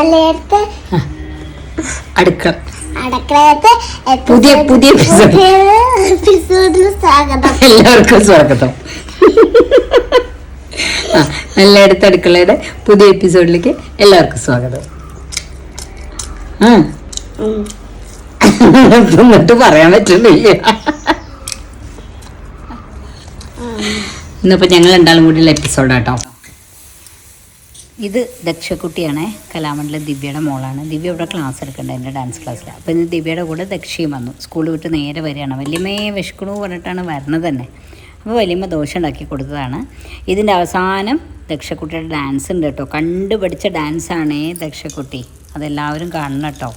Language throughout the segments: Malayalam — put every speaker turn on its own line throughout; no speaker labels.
ഞങ്ങളുടെ
അടുക്കള.
അടുക്കളയത്തെ
പുതിയ പുതിയ എപ്പിസോഡ്.
എപ്പിസോഡിൽ സ്വാഗതം.
എല്ലാവർക്കും സ്വാഗതം. ആ അടുത്ത അടുക്കളയുടെ പുതിയ എപ്പിസോഡിലേക്ക് എല്ലാവർക്കും സ്വാഗതം. ആ. എന്നിട്ട് പറയാൻ പറ്റുന്നില്ല. ഇന്നിപ്പോ ഞങ്ങൾ രണ്ടാളും കൂടിയുള്ള എപ്പിസോഡാട്ടോ. ഇത് ദക്ഷക്കുട്ടിയാണ് കലാമണ്ഡലം ദിവ്യയുടെ മോളാണ്. ദിവ്യ ഇവിടെ ക്ലാസ് എടുക്കേണ്ടത് എന്റെ ഡാൻസ് ക്ലാസ്സിൽ അപ്പോൾ ഇന്ന് ദിവ്യയുടെ കൂടെ ദക്ഷയും വന്നു. സ്കൂൾ വിട്ട് നേരെ വരികയാണ്. വല്യമ്മയെ വിഷ്ക്കണു പറഞ്ഞിട്ടാണ് വരണത് തന്നെ. അപ്പോൾ വലിയമ്മ ദോഷം ഉണ്ടാക്കി കൊടുത്തതാണ്. ഇതിന്റെ അവസാനം ദക്ഷക്കുട്ടിയുടെ ഡാൻസ് ഉണ്ട് കേട്ടോ. കണ്ടുപഠിച്ച ഡാൻസാണേ ദക്ഷക്കുട്ടി അതെല്ലാവരും കാണണം കേട്ടോ.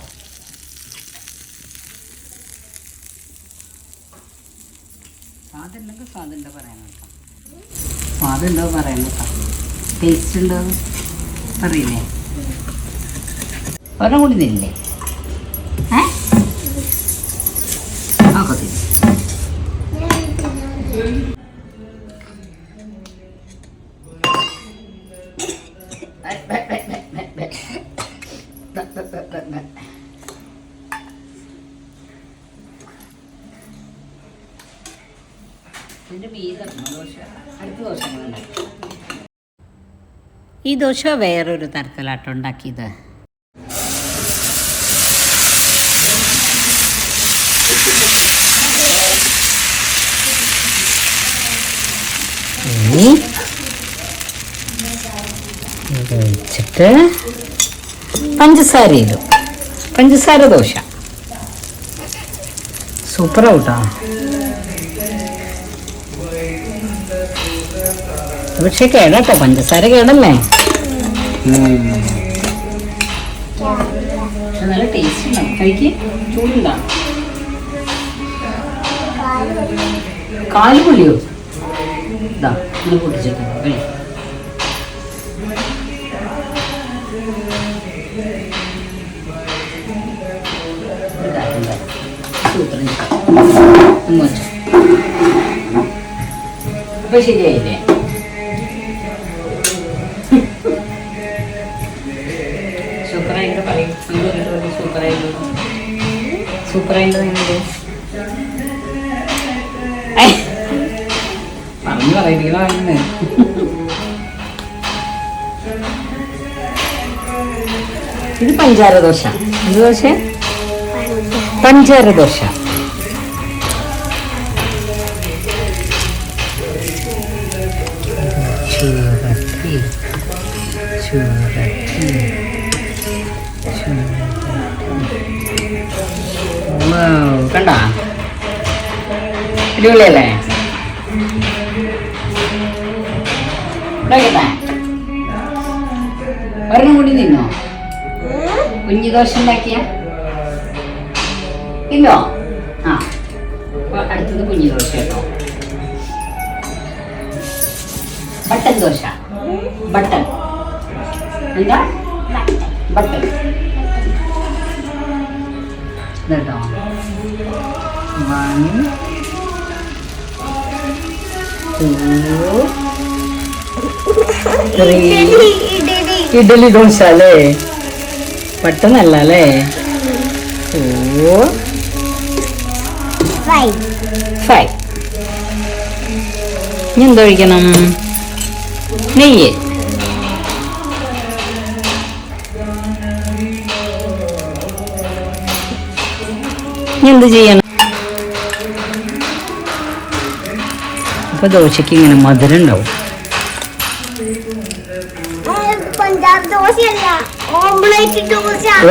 സ്വാദുണ്ടെങ്കിൽ സ്വാദുണ്ടോ പറയാൻ കേട്ടോ. സ്വാദുണ്ടോ പറയാൻ കേട്ടോ. ടേസ്റ്റ് ഉണ്ടോ? പറയില്ലേ ഒരെണ്ണം കൂടി തരില്ലേ? ഏ? തരും. ഇതിന്റെ മീതെ ദോശ അടുത്ത ദോശ ഞങ്ങൾ ഉണ്ടാക്കി. ഈ ദോശ വേറൊരു തരത്തിലാട്ടോ ഉണ്ടാക്കിയത്. ഇത് വെച്ചിട്ട് പഞ്ചസാര ഇടും. പഞ്ചസാര ദോശ. സൂപ്പറാവട്ടോ. പക്ഷെ കേടാട്ടോ പഞ്ചസാര കേടല്ലേ? നല്ല ടേസ്റ്റ് ഉണ്ടാവും. കഴിക്ക് ചൂടുണ്ടാവും. കാൽ പൊളിയോ ഇതാ ഇത്. പൊട്ടിച്ചിട്ട് കഴി ഇങ്ങോട്ട് അപ്പൊ ശരിയായില്ലേ? സൂപ്പറായിട്ട് പറയും. സൂപ്പറായിട്ട് സൂപ്പറായിട്ട് സൂപ്പർ പറഞ്ഞു ഇത് പഞ്ചാര ദോശ. എന്ത് ദോശ? പഞ്ചാര ദോശ. അടിപൊളിയല്ലേ ഒരെണ്ണം കൂടി നിന്നോ കുഞ്ഞു ദോശ ഉണ്ടാക്കിയ ഇല്ലോ ആ അടുത്തത് കുഞ്ഞു ദോശ കേട്ടോ. ബട്ടൻ ദോശ. ബട്ടൻ എന്താ? ബട്ടൻ കേട്ടോ ടു ത്രീ ഇഡലി ദോശ അല്ലേ? പെട്ടെന്നല്ല അല്ലേ. ഫൈവ് ഇനി എന്ത് കഴിക്കണം നെയ്യ്. ഇനി എന്ത് ചെയ്യണം? അപ്പൊ ദോശക്ക് ഇങ്ങനെ മധുരം ഉണ്ടാവും.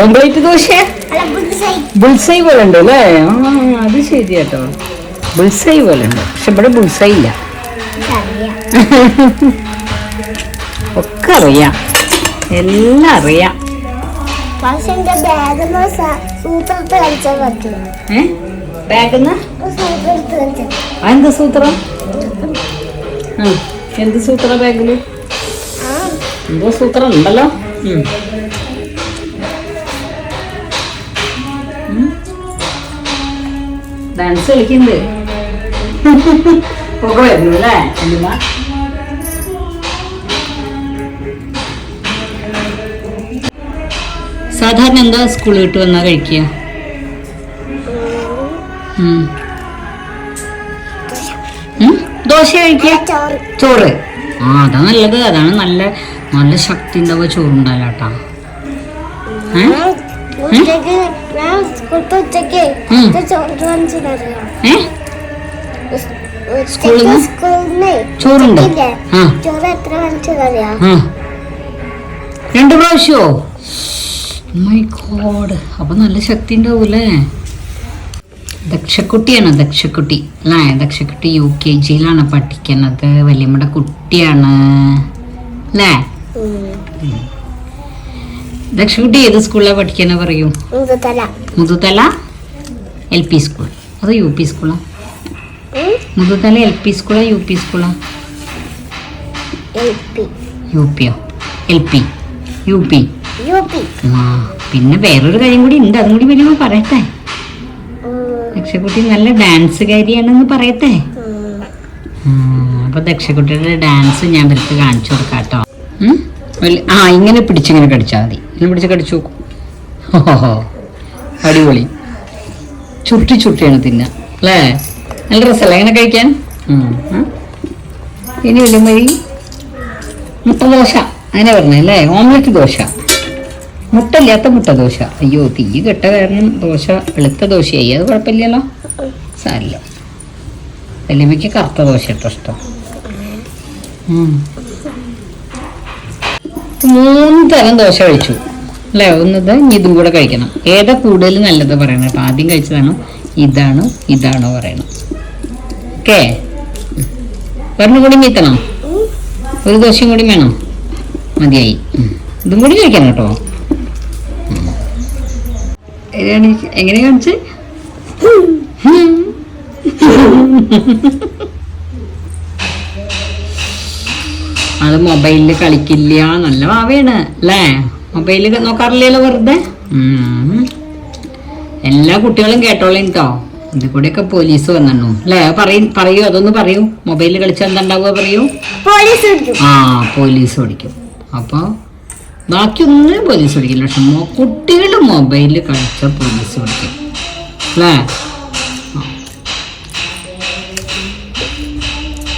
ഓംപ്ലേറ്റ് ദോശ. ബുൾസൈ.
പോലെ ഉണ്ട് അല്ലേ? ആ അത് ശരിയാട്ടോ ബുൾസൈ പോലെ ഉണ്ട്. പക്ഷെ ഇവിടെ ബുൾസൈ ഇല്ല. ഒക്കെ അറിയാം. എല്ലാം അറിയാം.
ബാഗ്
എന്ത് സൂത്രം? ആ എന്ത് സൂത്ര
ബാഗിൽ
എന്തോ സൂത്രം ഉണ്ടല്ലോ. ഡാൻസ് കളിക്കുന്നുണ്ട്. പുക വരുന്നു അല്ലേ സാധാരണ എന്താ സ്കൂളിൽ വിട്ട് വന്നാ കഴിക്കുക? ദോശ കഴിക്കുക
ചോറ്.
ആ അതാ നല്ലത്. അതാണ് നല്ല നല്ല ശക്തി ഉണ്ടാവുക ചോറുണ്ടല്ലോ കേട്ടാ ഏ?
ഉച്ചയ്ക്ക് ഞാൻ സ്കൂളത്തെ ഉച്ചയ്ക്ക്
ഉം.
ഇത് ചോറ് വാങ്ങിച്ചതറിയാം
ഏ? സ്കൂളിൽ നിന്ന്?
സ്കൂളിന്ന്
ചോറുണ്ട്? രണ്ട് പ്രാവശ്യമോ മൈ ഗോഡ് അപ്പൊ നല്ല ശക്തി ഉണ്ടാവൂലേ ദക്ഷക്കുട്ടിയാണ് ദക്ഷക്കുട്ടി. അല്ലേ? ദക്ഷക്കുട്ടി യു കെ ജിയിലാണ് പഠിക്കുന്നത് വലിയമ്മയുടെ കുട്ടിയാണ്. അല്ലേ? ദക്ഷക്കുട്ടി ഏത് സ്കൂളിലാണ് പഠിക്കാനാ പറയൂ?
തല
മുതുതല? L P school. അതോ യു പി സ്കൂളാ? മുതുതല എൽ പി സ്കൂളാ യു പി സ്കൂളാ? U പിയോ L P. U P?
U P.
ആ പിന്നെ വേറൊരു കാര്യം കൂടി ഉണ്ട്. അതും കൂടി വലിയ പറയട്ടെ. ദക്ഷക്കുട്ടി നല്ല ഡാൻസുകാരിയാണെന്ന് പറയട്ടെ? അപ്പൊ ദക്ഷക്കുട്ടിയുടെ ഡാൻസ് ഞാൻ ഇവർക്ക് കാണിച്ചു കൊടുക്കാം കേട്ടോ ആ ഇങ്ങനെ പിടിച്ചിങ്ങനെ കടിച്ചാൽ മതി. ഇങ്ങനെ പിടിച്ച് കടിച്ചു നോക്കും. ഓഹോ അടിപൊളി. ചുട്ടി ചുട്ടിയാണ് തിന്ന. അല്ലേ? നല്ല രസമല്ലേ എങ്ങനെ കഴിക്കാൻ. ഇനി വലിയ വഴി മുട്ട ദോശ അങ്ങനെ പറഞ്ഞേ അല്ലേ? ഓംലെറ്റ് ദോശ. മുട്ടല്ലാത്ത മുട്ട ദോശ അയ്യോ തീ കെട്ട കാരണം ദോശ വെളുത്ത ദോശയായി. അത് കുഴപ്പമില്ലല്ലോ? സാരില്ല വലിയമ്മയ്ക്ക് കറുത്ത ദോശ കേട്ടോ ഇഷ്ടം. മൂന്ന് തരം ദോശ കഴിച്ചു. അല്ലേ? ഒന്നത് ഇതും കൂടെ കഴിക്കണം. ഏതാ കൂടുതൽ നല്ലത് പറയണം? കേട്ടോ ആദ്യം കഴിച്ചതാണ് ഇതാണ് ഇതാണോ പറയണം. ഓക്കേ? ഒരെണ്ണം കൂടി മീത്തണം ഒരു ദോശയും കൂടി വേണം. മതിയായി. ഇതും കൂടി കഴിക്കണം കേട്ടോ. എങ്ങനെയാണ് എങ്ങനെ കാണിച്ച്? അത് മൊബൈലിൽ കളിക്കില്ല. നല്ല ഭാവിയാണ് അല്ലേ? മൊബൈലിൽ നോക്കാറില്ലല്ലോ വെറുതെ? എല്ലാ കുട്ടികളും കേട്ടോളേം കേട്ടോ ഇതിൽ കൂടെയൊക്കെ പോലീസ് വന്നു അല്ലേ? പറയും പറയൂ അതൊന്ന് പറയൂ. മൊബൈലിൽ കളിച്ചാൽ എന്താ ഉണ്ടാവുക പറയൂ? ആ പോലീസ് ഓടിക്കും. അപ്പോൾ ബാക്കിയൊന്നും പോലീസ് പിടിക്കില്ല പക്ഷെ കുട്ടികളുടെ കുട്ടികൾ മൊബൈലിൽ കളിച്ച പോലീസ് പിടിക്കും. അല്ലേ?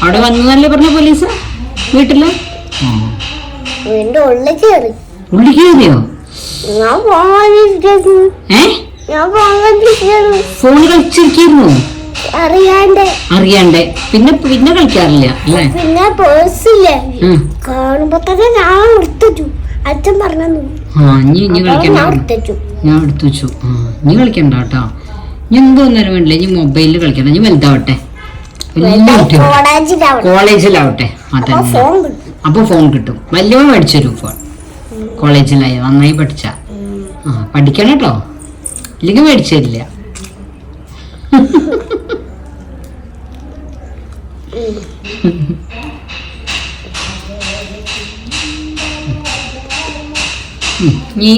അവിടെ വന്നതല്ലേ പറഞ്ഞ പോലീസ്
വീട്ടിൽ? ഉള്ളിൽ
കയറിയോ ഫോൺ കളിച്ചിരിക്കുന്നു.
അറിയാണ്ട്.
അറിയാണ്ടേ. പിന്നെ പിന്നെ കളിക്കാറില്ല അല്ലേ?
പിന്നെ പേഴ്സില്ലേ. കാണുമ്പോ തന്നെ ഞാൻ എടുത്തു അച്ഛൻ പറഞ്ഞു
ആ നീ ഇനി
ഞാൻ
കളിക്കണ്ട. ഞാൻ എടുത്തു വെച്ചു. ആ നീ കളിക്കണ്ട കേട്ടോ. ഇനി എന്തോ വേണ്ടില്ല. ഇനി മൊബൈലിൽ കളിക്കണം നീ വലുതാവട്ടെ. വലിയ കുട്ടികൾ കോളേജിലാവട്ടെ. അതന്നെ. അപ്പൊ ഫോൺ കിട്ടും. വലിയവൻ പഠിച്ചു തരും ഫോൺ കോളേജിലായി നന്നായി പഠിച്ച. ആ പഠിക്കണം കേട്ടോ. ഇല്ലെങ്കിൽ മേടിച്ചു തരില്ല. നീ?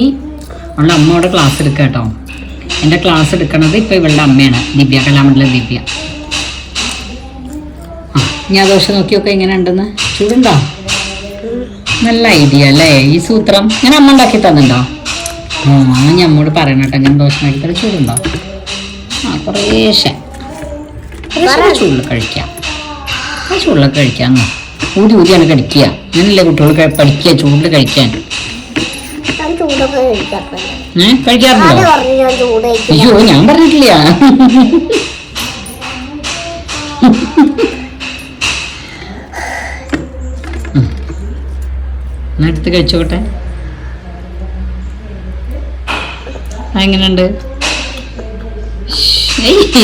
അവളുടെ അമ്മയോടെ ക്ലാസ് എടുക്കുക കേട്ടോ എന്റെ ക്ലാസ് എടുക്കണത് ഇപ്പൊ ഇവളുടെ അമ്മയാണ്. ദിവ്യ കലാമണ്ഡലം ദിവ്യ. ആ ഞാൻ ദോശ നോക്കി നോക്കാം എങ്ങനെ ഉണ്ടെന്ന്? ചൂടുണ്ടോ? നല്ല ഐഡിയ അല്ലേ? ഈ സൂത്രം ഞാൻ അമ്മ ഉണ്ടാക്കി തന്നുണ്ടോ ആ ഞാൻ അമ്മോട് പറയണം കേട്ടോ. ഞാൻ ദോശ ഉണ്ടാക്കി തന്നെ ചൂടുണ്ടോ? ആ കുറേശ്ശെ. ചൂടിൽ കഴിക്കാം. ആ ചൂടിലൊക്കെ കഴിക്കാം. ഊതി ഊതിയാണ് കഴിക്കുക അങ്ങനല്ലേ കുട്ടികൾ പഠിക്കുക ചൂടിൽ കഴിക്കാൻ.
ചൂടൊക്കെ
അയ്യോ ഞാൻ പറഞ്ഞിട്ടില്ല. എടുത്ത് കഴിച്ചോട്ടെ. എങ്ങനെയുണ്ട്?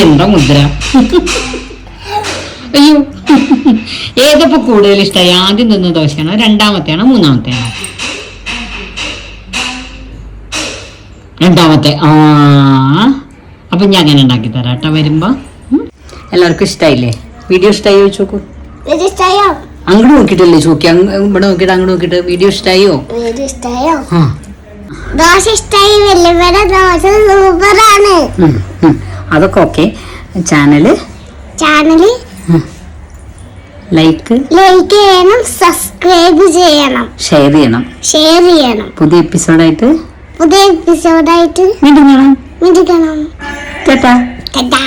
എന്താ മുദ്ര? അയ്യോ. ഏതപ്പോ കൂടുതൽ ഇഷ്ടമായി ആദ്യം തിന്ന ദോശയാണോ? രണ്ടാമത്തെയാണോ? മൂന്നാമത്തെയാണോ? രണ്ടാമത്തെ ആ. അപ്പൊ ഞാൻ അങ്ങനെ ഉണ്ടാക്കി തരാം കേട്ടോ വരുമ്പോ എല്ലാവർക്കും ഇഷ്ടായില്ലേ? വീഡിയോ ഇഷ്ടായോ ചോദിച്ചു നോക്കൂ അങ്ങോട്ട് നോക്കിയിട്ടല്ലേ ചോക്കി? ഇവിടെ നോക്കിയിട്ട് അങ്ങോട്ട് നോക്കിയിട്ട് വീഡിയോ ഇഷ്ടായോ?
ദോശ ദോശ സൂപ്പറാണ്.
അതൊക്കെ okay. Channel?
Channel?
Like?
Like ചെയ്യണം സബ്സ്ക്രൈബ് ചെയ്യണം.
ഷെയർ ചെയ്യണം.
ഷെയർ ചെയ്യണം.
പുതിയ എപ്പിസോഡായിട്ട്
പുതിയ എപ്പിസോഡായിട്ട്
വീണ്ടും കാണാം ചേട്ടാ.
ടാറ്റാ